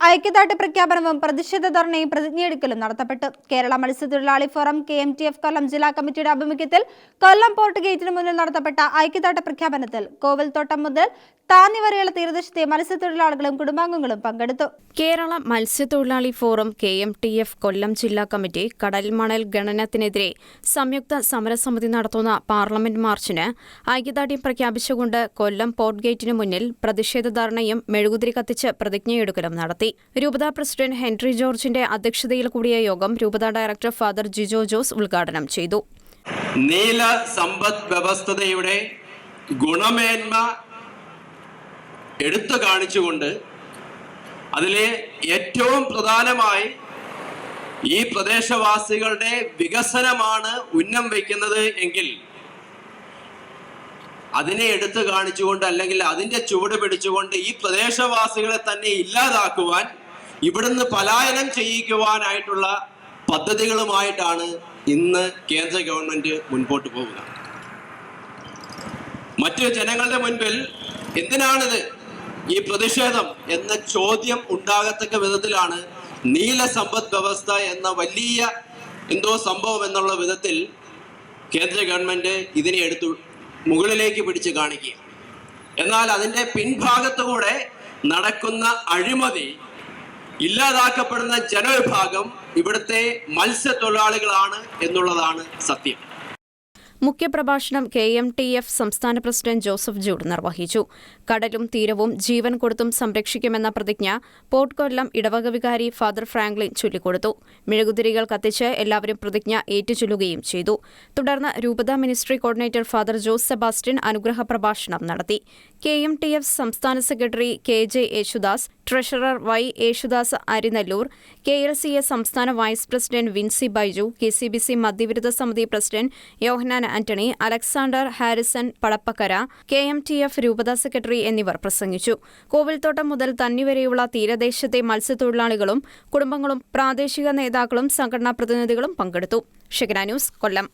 ഐക്യദാർഢ്യ പ്രഖ്യാപനവും പ്രതിഷേധ ധർണയും പ്രതിജ്ഞയെടുക്കലും നടത്തപ്പെട്ടു. കേരള മത്സ്യത്തൊഴിലാളി forum K M T F Kollam ജില്ലാ കമ്മിറ്റിയുടെ ആഭിമുഖ്യത്തിൽ കൊല്ലം പോർട്ട് ഗേറ്റിന് മുന്നിൽ നടത്തപ്പെട്ട ഐക്യദാർഢ്യ പ്രഖ്യാപനത്തിൽ കോവിൽത്തോട്ടം മുതൽ താന്നി വരെയുള്ള തീരദേശത്തെ മത്സ്യത്തൊഴിലാളികളും കുടുംബാംഗങ്ങളും പങ്കെടുത്തു. കേരള മത്സ്യത്തൊഴിലാളി forum K M T F Kollam ജില്ലാ കമ്മിറ്റി കടൽമണൽ ഗണനത്തിനെതിരെ സംയുക്ത സമരസമിതി നടത്തുന്ന പാർലമെന്റ് മാർച്ചിന് ഐക്യദാർഢ്യം പ്രഖ്യാപിച്ചുകൊണ്ട് കൊല്ലം പോർട്ട് ഗേറ്റിന് മുന്നിൽ പ്രതിഷേധ ധർണയും മെഴുകുതിരി കത്തിച്ച് പ്രതിജ്ഞയെടുക്കലും നടത്തി. രൂപത പ്രസിഡന്റ് ഹെൻറി ജോർജിന്റെ അധ്യക്ഷതയിൽ കൂടിയ യോഗം രൂപത ഡയറക്ടർ ഫാദർ ജിജോ ജോസ് ഉദ്ഘാടനം ചെയ്തു. നീല സമ്പദ് വ്യവസ്ഥതയുടെ ഗുണമേന്മ എടുത്തു കാണിച്ചുകൊണ്ട് അതിലെ ഏറ്റവും പ്രധാനമായി ഈ പ്രദേശവാസികളുടെ വികസനമാണ് ഉന്നം വയ്ക്കുന്നത് എങ്കിൽ അതിനെ എടുത്തു കാണിച്ചുകൊണ്ട് അല്ലെങ്കിൽ അതിന്റെ ചുവട് പിടിച്ചുകൊണ്ട് ഈ പ്രദേശവാസികളെ തന്നെ ഇല്ലാതാക്കുവാൻ ഇവിടുന്ന് പലായനം ചെയ്യിക്കുവാനായിട്ടുള്ള പദ്ധതികളുമായിട്ടാണ് ഇന്ന് കേന്ദ്ര ഗവൺമെന്റ് മുൻപോട്ട് പോവുക മറ്റു ജനങ്ങളുടെ മുൻപിൽ എന്തിനാണിത്? ഈ പ്രതിഷേധം എന്ന ചോദ്യം ഉണ്ടാകത്തക്ക വിധത്തിലാണ് നീല സമ്പദ് വ്യവസ്ഥ എന്ന വലിയ എന്തോ സംഭവം എന്നുള്ള വിധത്തിൽ കേന്ദ്ര ഗവൺമെന്റ് ഇതിനെ എടുത്തു മുകളിലേക്ക് പിടിച്ച് കാണിക്കുക എന്നാൽ അതിന്റെ പിൻഭാഗത്തുകൂടെ നടക്കുന്ന അഴിമതി ഇല്ലാതാക്കപ്പെടുന്ന ജനവിഭാഗം ഇവിടുത്തെ മത്സ്യത്തൊഴിലാളികളാണ് എന്നുള്ളതാണ് സത്യം. മുഖ്യപ്രഭാഷണം കെ എം ടി എഫ് സംസ്ഥാന പ്രസിഡന്റ് ജോസഫ് ജൂഡ് നിർവഹിച്ചു. കടലും തീരവും ജീവൻ കൊടുത്തും സംരക്ഷിക്കുമെന്ന പ്രതിജ്ഞ പോർട്ട് കൊല്ലം ഇടവക വികാരി ഫാദർ ഫ്രാങ്ക്ലിൻ ചൊല്ലിക്കൊടുത്തു. മെഴുകുതിരികൾ കത്തിച്ച് എല്ലാവരും പ്രതിജ്ഞ ഏറ്റുചൊല്ലുകയും ചെയ്തു. തുടർന്ന് രൂപത ministry coordinator father Jose Sebastian അനുഗ്രഹ പ്രഭാഷണം നടത്തി. കെ എം ടി എഫ് സംസ്ഥാന secretary K J Yesudas treasurer Y Yesudas Arinallur K L C A സംസ്ഥാന vice president Vincy Baiju K C B C മദ്യവിരുദ്ധ സമിതി president Yohannan Antony Alexander Harrison Padappakkara K M T F രൂപത secretary എന്നിവർ പ്രസംഗിച്ചു. കോവിൽത്തോട്ടം മുതൽ തന്നിവരെയുള്ള തീരദേശത്തെ മത്സ്യത്തൊഴിലാളികളും കുടുംബങ്ങളും പ്രാദേശിക നേതാക്കളും സംഘടനാ പ്രതിനിധികളും പങ്കെടുത്തു. ന്യൂസ് കൊല്ലം.